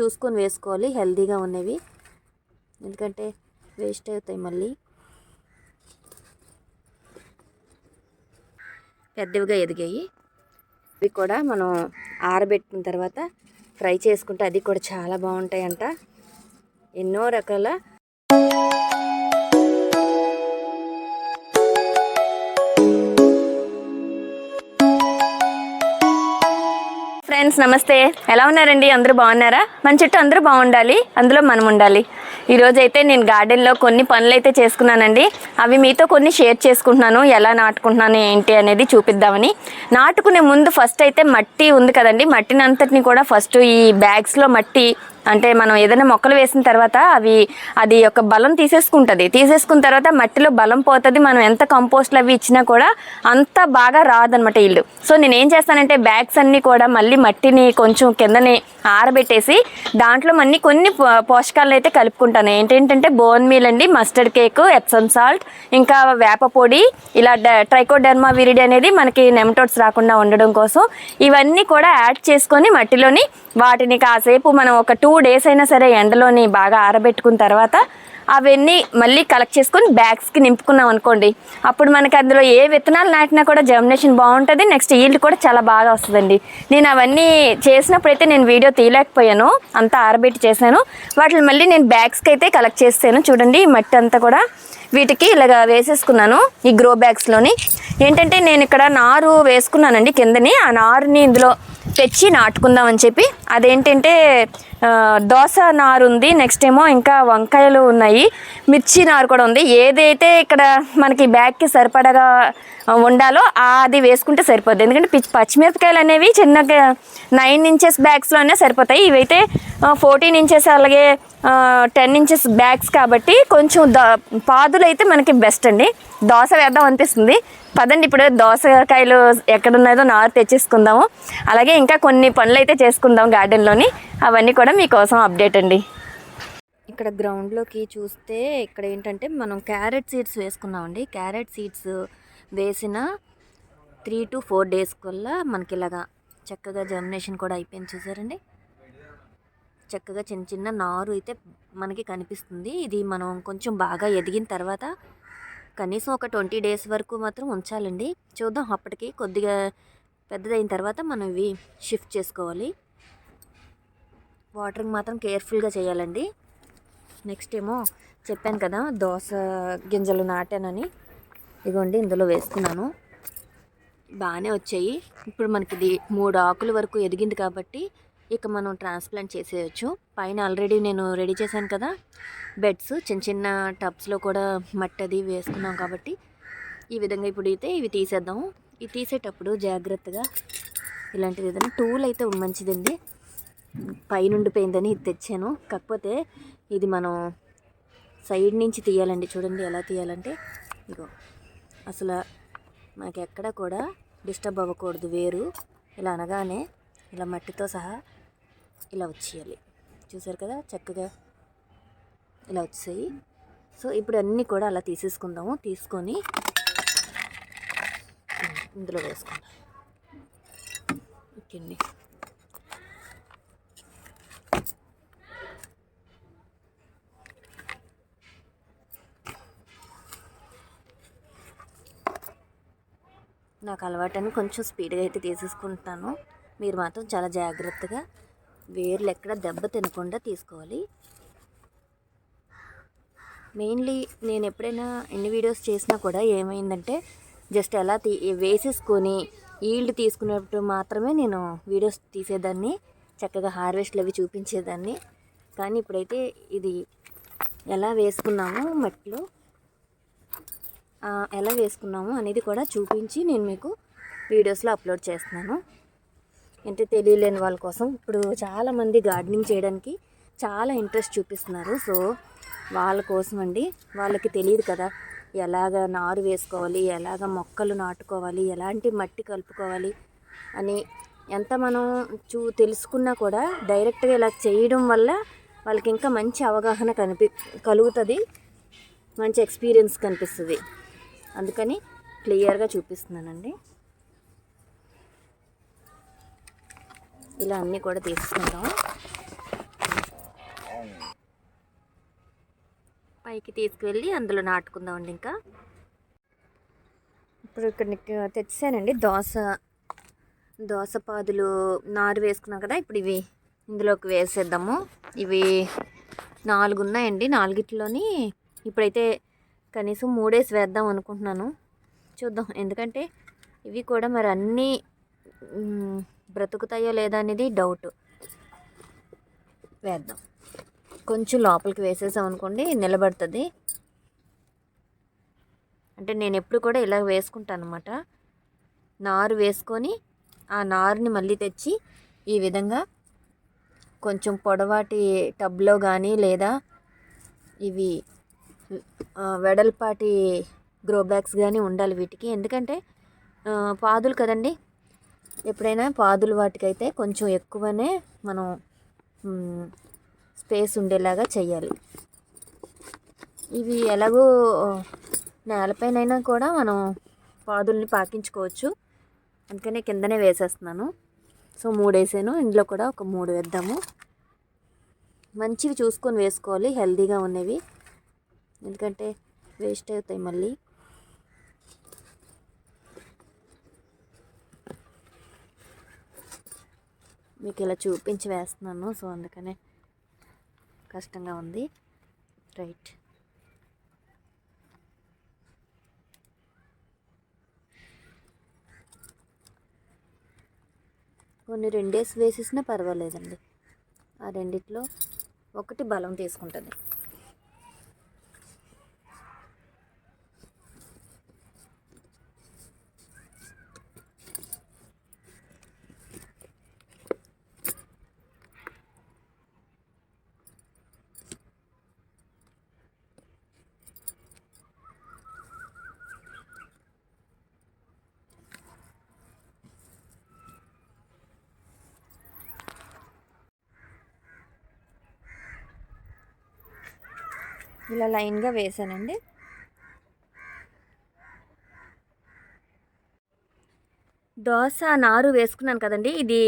చూసుకొని వేసుకోవాలి. హెల్తీగా ఉన్నవి. ఎందుకంటే వేస్ట్ అవుతాయి మళ్ళీ. పెద్దవిగా ఎదిగాయి. ఇవి కూడా మనం ఆరబెట్టిన తర్వాత ఫ్రై చేసుకుంటే అది కూడా చాలా బాగుంటాయంట. ఎన్నో రకాల ఫ్రెండ్స్ నమస్తే. ఎలా ఉన్నారండి? అందరూ బాగున్నారా? మన చుట్టూ అందరూ బాగుండాలి. అందులో మనం ఉండాలి. ఈరోజు అయితే నేను గార్డెన్లో కొన్ని పనులు అయితే చేసుకున్నానండి. అవి మీతో కొన్ని షేర్ చేసుకుంటున్నాను. ఎలా నాటుకుంటున్నాను ఏంటి అనేది చూపిద్దామని. నాటుకునే ముందు ఫస్ట్ అయితే మట్టి ఉంది కదండి. మట్టిని అంతటిని కూడా ఫస్ట్ ఈ బ్యాగ్స్లో మట్టి అంటే మనం ఏదైనా మొక్కలు వేసిన తర్వాత అవి అది ఒక బలం తీసేసుకుంటుంది. తీసేసుకున్న తర్వాత మట్టిలో బలం పోతుంది. మనం ఎంత కంపోస్ట్లు అవి ఇచ్చినా కూడా అంత బాగా రాదనమాట ఇల్లు. సో నేను ఏం చేస్తానంటే బ్యాగ్స్ అన్నీ కూడా మళ్ళీ మట్టిని కొంచెం కిందనే ఆరబెట్టేసి దాంట్లో మళ్ళీ కొన్ని పో- పోషకాలను అయితే కలుపుకుంటాను. ఏంటంటే బోన్ మీల్ అండి మస్టర్డ్ కేక్ ఎప్సమ్ సాల్ట్ ఇంకా వేప పొడి ఇలా ట్రైకోడెర్మా విరిడి అనేది మనకి నెమటోడ్స్ రాకుండా ఉండడం కోసం ఇవన్నీ కూడా యాడ్ చేసుకొని మట్టిలోని వాటిని కాసేపు మనం ఒక టూ డేస్ అయినా సరే ఎండలోని బాగా ఆరబెట్టుకున్న తర్వాత అవన్నీ మళ్ళీ కలెక్ట్ చేసుకొని బ్యాగ్స్కి నింపుకున్నాం అనుకోండి. అప్పుడు మనకి అందులో ఏ విత్తనాలు నాటినా కూడా జర్మినేషన్ బాగుంటుంది నెక్స్ట్ ఈల్డ్ కూడా చాలా బాగా వస్తుందండి. నేను అవన్నీ చేసినప్పుడు అయితే నేను వీడియో తీయలేకపోయాను అంతా ఆరబెట్టి చేశాను. వాటిని మళ్ళీ నేను బ్యాగ్స్కి అయితే కలెక్ట్ చేస్తాను చూడండి మట్టి అంతా కూడా వీటికి ఇలాగ వేసేసుకున్నాను ఈ గ్రో బ్యాగ్స్లోని ఏంటంటే నేను ఇక్కడ నారు వేసుకున్నానండి కిందని ఆ నారుని ఇందులో తెచ్చి నాటుకుందామని చెప్పి. అదేంటంటే దోస నారు ఉంది. నెక్స్ట్ ఏమో ఇంకా వంకాయలు ఉన్నాయి. మిర్చి నారు కూడా ఉంది. ఏదైతే ఇక్కడ మనకి బ్యాగ్కి సరిపడగా ఉండాలో అది వేసుకుంటే సరిపోద్ది. ఎందుకంటే పిచ్చి పచ్చిమిరపకాయలు అనేవి చిన్నగా నైన్ ఇంచెస్ బ్యాగ్స్లోనే సరిపోతాయి. ఇవైతే ఫోర్టీన్ ఇంచెస్ అలాగే టెన్ ఇంచెస్ బ్యాగ్స్ కాబట్టి కొంచెం ద పాదులు అయితే మనకి బెస్ట్ అండి. దోశ వేద్దాం అనిపిస్తుంది. పదండి ఇప్పుడు దోసకాయలు ఎక్కడున్నాయో నారు తెచ్చేసుకుందాము. అలాగే ఇంకా కొన్ని పనులు అయితే చేసుకుందాం గార్డెన్లోని అవన్నీ కూడా మీకోసం అప్డేట్ అండి. ఇక్కడ గ్రౌండ్లోకి చూస్తే ఇక్కడ ఏంటంటే మనం క్యారెట్ సీడ్స్ వేసుకున్నామండి. క్యారెట్ సీడ్స్ వేసిన త్రీ టు ఫోర్ డేస్ కల్లా మనకి ఇలాగా చక్కగా జర్మినేషన్ కూడా అయిపోయింది చూసారండి. చక్కగా చిన్న చిన్న నారు అయితే మనకి కనిపిస్తుంది. ఇది మనం కొంచెం బాగా ఎదిగిన తర్వాత కనీసం ఒక ట్వంటీ డేస్ వరకు మాత్రం ఉంచాలండి. చూద్దాం అప్పటికి కొద్దిగా పెద్దదైన తర్వాత మనం ఇవి షిఫ్ట్ చేసుకోవాలి. వాటరింగ్ మాత్రం కేర్ఫుల్గా చేయాలండి. నెక్స్ట్ ఏమో చెప్పాను కదా దోస గింజలు నాటానని. ఇదిగోండి ఇందులో వేసుకున్నాను బాగానే వచ్చాయి. ఇప్పుడు మనకి ఇది మూడు ఆకుల వరకు ఎదిగింది కాబట్టి ఇక మనం ట్రాన్స్ప్లాంట్ చేసేయచ్చు. పైన ఆల్రెడీ నేను రెడీ చేశాను కదా బెడ్స్ చిన్న చిన్న టబ్స్లో కూడా మట్టి అది వేసుకున్నాం కాబట్టి ఈ విధంగా ఇప్పుడు అయితే ఇవి తీసేద్దాం ఇవి తీసేటప్పుడు జాగ్రత్తగా ఇలాంటిది ఏదైనా టూల్ అయితే మంచిదండి. పైన ఉండిపోయిందని ఇది తెచ్చాను. కాకపోతే ఇది మనం సైడ్ నుంచి తీయాలండి. చూడండి ఎలా తీయాలంటే ఇగో అసలు మనకి ఎక్కడ కూడా డిస్టర్బ్ అవ్వకూడదు. వేరు ఇలా అనగానే ఇలా మట్టితో సహా ఇలా వచ్చేయాలి. చూసారు కదా? చక్కగా ఇలా వచ్చాయి సో ఇప్పుడు అన్నీ కూడా అలా తీసేసుకుందాము. తీసుకొని ఇందులో వేసుకుందాం ఓకే అండి నాకు అలవాటని కొంచెం స్పీడ్గా అయితే తీసేసుకుంటాను. మీరు మాత్రం చాలా జాగ్రత్తగా వేర్లు ఎక్కడ దెబ్బ తినకుండా తీసుకోవాలి. మెయిన్లీ నేను ఎప్పుడైనా ఎన్ని వీడియోస్ చేసినా కూడా ఏమైందంటే జస్ట్ ఎలా తీ వేసేసుకొని ఈల్డ్ తీసుకున్నప్పుడు మాత్రమే నేను వీడియోస్ తీసేదాన్ని చక్కగా హార్వెస్ట్లు అవి చూపించేదాన్ని. కానీ ఇప్పుడైతే ఇది ఎలా వేసుకున్నామో మట్టిలో ఎలా వేసుకున్నాము అనేది కూడా చూపించి నేను మీకు వీడియోస్లో అప్లోడ్ చేస్తున్నాను. అంటే తెలియలేని వాళ్ళ కోసం. ఇప్పుడు చాలామంది గార్డెనింగ్ చేయడానికి చాలా ఇంట్రెస్ట్ చూపిస్తున్నారు. సో వాళ్ళ కోసం అండి. వాళ్ళకి తెలియదు కదా ఎలాగ నారు వేసుకోవాలి ఎలాగ మొక్కలు నాటుకోవాలి ఎలాంటి మట్టి కలుపుకోవాలి అని ఎంత మనం చూ తెలుసుకున్నా కూడా డైరెక్ట్గా ఇలా చేయడం వల్ల వాళ్ళకి ఇంకా మంచి అవగాహన కనిపి కలుగుతుంది మంచి ఎక్స్పీరియన్స్ కనిపిస్తుంది. అందుకని క్లియర్గా చూపిస్తున్నానండి. ఇలా అన్నీ కూడా తీసుకుందాం. పైకి తీసుకువెళ్ళి అందులో నాటుకుందామండి ఇంకా. ఇప్పుడు ఇక్కడ తెచ్చానండి దోశ దోశ పాదులు నారు వేసుకున్నాం కదా ఇప్పుడు ఇవి ఇందులోకి వేసేద్దాము. ఇవి నాలుగు ఉన్నాయండి నాలుగిట్లోని ఇప్పుడైతే కనీసం మూడేసి వేద్దాం అనుకుంటున్నాను. చూద్దాం. ఎందుకంటే ఇవి కూడా మరి అన్నీ బ్రతుకుతాయో లేదా అనేది డౌట్ వేద్దాం. కొంచెం లోపలికి వేసేసాం అనుకోండి నిలబడుతుంది. అంటే నేను ఎప్పుడు కూడా ఇలా వేసుకుంటాను అనమాట నారు వేసుకొని ఆ నారుని మళ్ళీ తెచ్చి ఈ విధంగా కొంచెం పొడవాటి టబ్లో కానీ లేదా ఇవి వెడల్పాటి గ్రో బ్యాగ్స్ కానీ ఉండాలి వీటికి. ఎందుకంటే పాదులు కదండి? ఎప్పుడైనా పాదులు వాటికైతే కొంచెం ఎక్కువనే మనం స్పేస్ ఉండేలాగా చేయాలి ఇవి ఎలాగో నేలపైన కూడా మనం పాదుల్ని పాకించుకోవచ్చు. అందుకనే కిందనే వేసేస్తున్నాను. సో మూడు వేసాను ఇందులో కూడా ఒక మూడు వేద్దాము. మంచివి చూసుకొని వేసుకోవాలి. హెల్తీగా ఉన్నవి. ఎందుకంటే వేస్ట్ అవుతాయి మళ్ళీ. మీకు ఇలా చూపించి వేస్తున్నాను సో అందుకనే కష్టంగా ఉంది. రైట్. కొన్ని రెండేసి వేసేసినా పర్వాలేదండి. ఆ రెండిట్లో ఒకటి బలం తీసుకుంటుంది. ఇలా లైన్గా వేసానండి. దోశ నారు వేసుకున్నాను కదండి. ఇది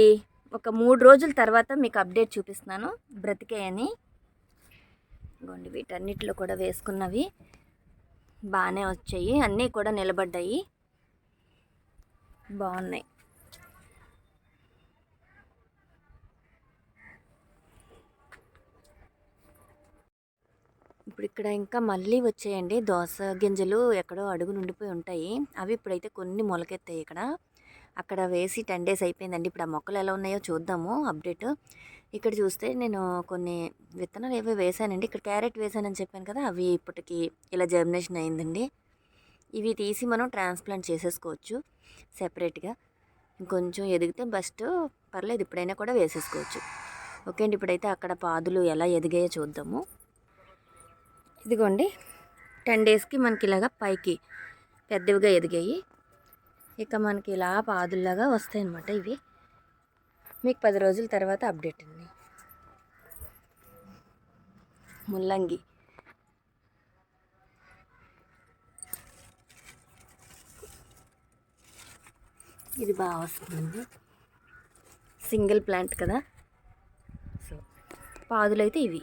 ఒక మూడు రోజుల తర్వాత మీకు అప్డేట్ చూపిస్తున్నాను. బ్రతికాయని. ఇగోండి వీటన్నిటిలో కూడా వేసుకున్నవి. బాగానే వచ్చాయి. అన్నీ కూడా నిలబడ్డాయి. బాగున్నాయి. ఇప్పుడు ఇక్కడ ఇంకా మళ్ళీ వచ్చాయండి. దోస గింజలు ఎక్కడో అడుగు నుండిపోయి ఉంటాయి. అవి ఇప్పుడైతే కొన్ని మొలకెత్తాయి ఇక్కడ. అక్కడ వేసి టెన్ డేస్ అయిపోయిందండి. ఇప్పుడు ఆ మొక్కలు ఎలా ఉన్నాయో చూద్దాము అప్డేట్. ఇక్కడ చూస్తే నేను కొన్ని విత్తనాలు ఏవో వేసానండి ఇక్కడ క్యారెట్ వేసానని చెప్పాను కదా అవి ఇప్పటికి ఇలా జర్మినేషన్ అయిందండి. ఇవి తీసి మనం ట్రాన్స్ప్లాంట్ చేసేసుకోవచ్చు సెపరేట్గా ఇంకొంచెం ఎదిగితే బెస్ట్ పర్లేదు ఇప్పుడైనా కూడా వేసేసుకోవచ్చు. ఓకే అండి ఇప్పుడైతే అక్కడ పాదులు ఎలా ఎదిగాయో చూద్దాము. ఇదిగోండి టెన్ డేస్కి మనకి ఇలాగా పైకి పెద్దవిగా ఎదిగాయి. ఇక మనకి ఇలా పాదుల్లాగా వస్తాయి అన్నమాట ఇవి. మీకు పది రోజుల తర్వాత అప్డేట్ అండి. ముల్లంగి. ఇది బాగా వస్తుందండి. సింగిల్ ప్లాంట్ కదా. సో పాదులైతే ఇవి.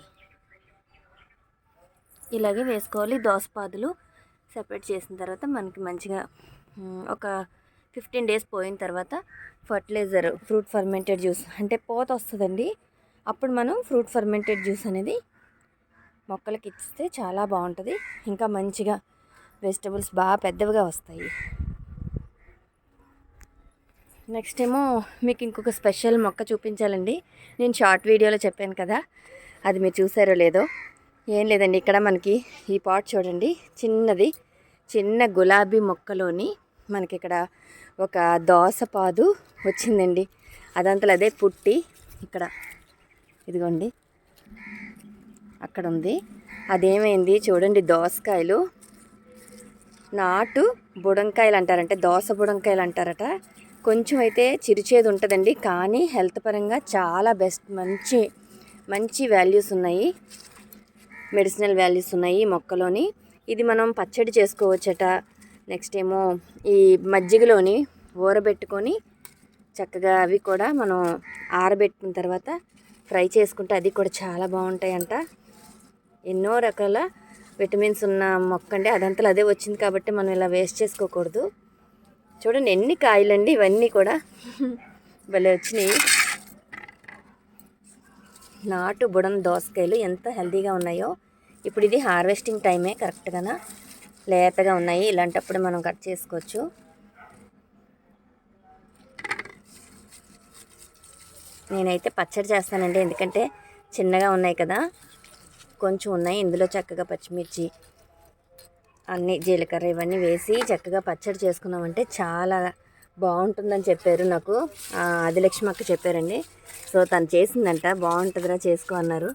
ఇలాగే వేసుకోవాలి. దోసపాదులు సెపరేట్ చేసిన తర్వాత మనకి మంచిగా ఒక ఫిఫ్టీన్ డేస్ పోయిన తర్వాత ఫర్టిలైజర్ ఫ్రూట్ ఫర్మెంటెడ్ జ్యూస్ అంటే పోత వస్తుందండి. అప్పుడు మనం ఫ్రూట్ ఫర్మెంటెడ్ జ్యూస్ అనేది మొక్కలకి ఇస్తే చాలా బాగుంటుంది. ఇంకా మంచిగా వెజిటబుల్స్ బాగా పెద్దవిగా వస్తాయి. నెక్స్ట్ ఏమో మీకు ఇంకొక స్పెషల్ మొక్క చూపించాలండి. నేను షార్ట్ వీడియోలో చెప్పాను కదా. అది మీరు చూసారో లేదో. ఏం లేదండి ఇక్కడ మనకి ఈ పాట్ చూడండి. చిన్నది చిన్న గులాబీ మొక్కలోని మనకి ఇక్కడ ఒక దోసపాదు వచ్చిందండి. అదంతలో అదే పుట్టి ఇక్కడ ఇదిగోండి అక్కడ ఉంది అదేమైంది చూడండి దోసకాయలు. నాటు బుడంకాయలు అంటారంటే దోస బుడంకాయలు అంటారట. కొంచెం అయితే చిరుచేది ఉంటుందండి కానీ హెల్త్ పరంగా చాలా బెస్ట్ మంచి మంచి వాల్యూస్ ఉన్నాయి. మెడిసినల్ వాల్యూస్ ఉన్నాయి ఈ మొక్కలోని. ఇది మనం పచ్చడి చేసుకోవచ్చట. నెక్స్ట్ ఏమో ఈ మజ్జిగలోని ఊరబెట్టుకొని చక్కగా అవి కూడా మనం ఆరబెట్టిన తర్వాత ఫ్రై చేసుకుంటే అది కూడా చాలా బాగుంటాయంట. ఎన్నో రకాల విటమిన్స్ ఉన్న మొక్క అండి. అదంతలో అదే వచ్చింది కాబట్టి మనం ఇలా వేస్ట్ చేసుకోకూడదు. చూడండి ఎన్ని కాయలండి ఇవన్నీ కూడా. భలే వచ్చినాయి. నాటు బుడం దోసకాయలు ఎంత హెల్తీగా ఉన్నాయో ఇప్పుడు ఇది హార్వెస్టింగ్ టైమే కరెక్ట్గానా లేతగా ఉన్నాయి ఇలాంటప్పుడు మనం కట్ చేసుకోవచ్చు. నేనైతే పచ్చడి చేస్తానండి ఎందుకంటే చిన్నగా ఉన్నాయి కదా. కొంచెం ఉన్నాయి ఇందులో చక్కగా పచ్చిమిర్చి అన్ని జీలకర్ర ఇవన్నీ వేసి చక్కగా పచ్చడి చేసుకున్నామంటే చాలా బాగుంటుందని చెప్పారు నాకు. ఆదిలక్ష్మి అక్క చెప్పారండి. సో తను చేసిందంట బాగుంటుందిరా చేసుకో అన్నారు.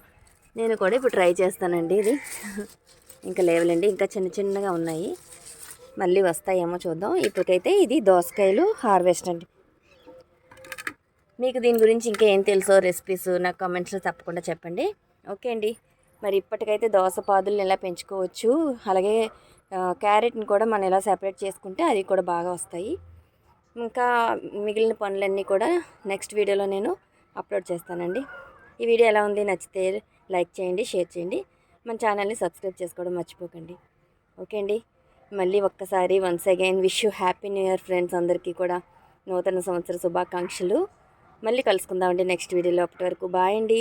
నేను కూడా ఇప్పుడు ట్రై చేస్తానండి ఇది. ఇంకా లేవలండి ఇంకా చిన్న చిన్నగా ఉన్నాయి. మళ్ళీ వస్తాయేమో చూద్దాం. ఇప్పటికైతే ఇది దోసకాయలు హార్వెస్ట్ అండి. మీకు దీని గురించి ఇంకా ఏం తెలుసో రెసిపీస్ నాకు కామెంట్స్లో తప్పకుండా చెప్పండి. ఓకే అండి. మరి ఇప్పటికైతే దోస పాదులను ఎలా పెంచుకోవచ్చు అలాగే క్యారెట్ని కూడా మనం ఎలా సెపరేట్ చేసుకుంటే అది కూడా బాగా వస్తాయి. ఇంకా మిగిలిన పనులన్నీ కూడా నెక్స్ట్ వీడియోలో నేను అప్లోడ్ చేస్తానండి. ఈ వీడియో ఎలా ఉంది నచ్చితే లైక్ చేయండి షేర్ చేయండి. మన ఛానల్ని సబ్స్క్రైబ్ చేసుకోవడం మర్చిపోకండి. ఓకే అండి. మళ్ళీ ఒక్కసారి once again wish you happy new year friends అందరికీ కూడా నూతన సంవత్సర శుభాకాంక్షలు. మళ్ళీ కలుసుకుందామండి నెక్స్ట్ వీడియోలో. అప్పటి వరకు బాయ్ అండి.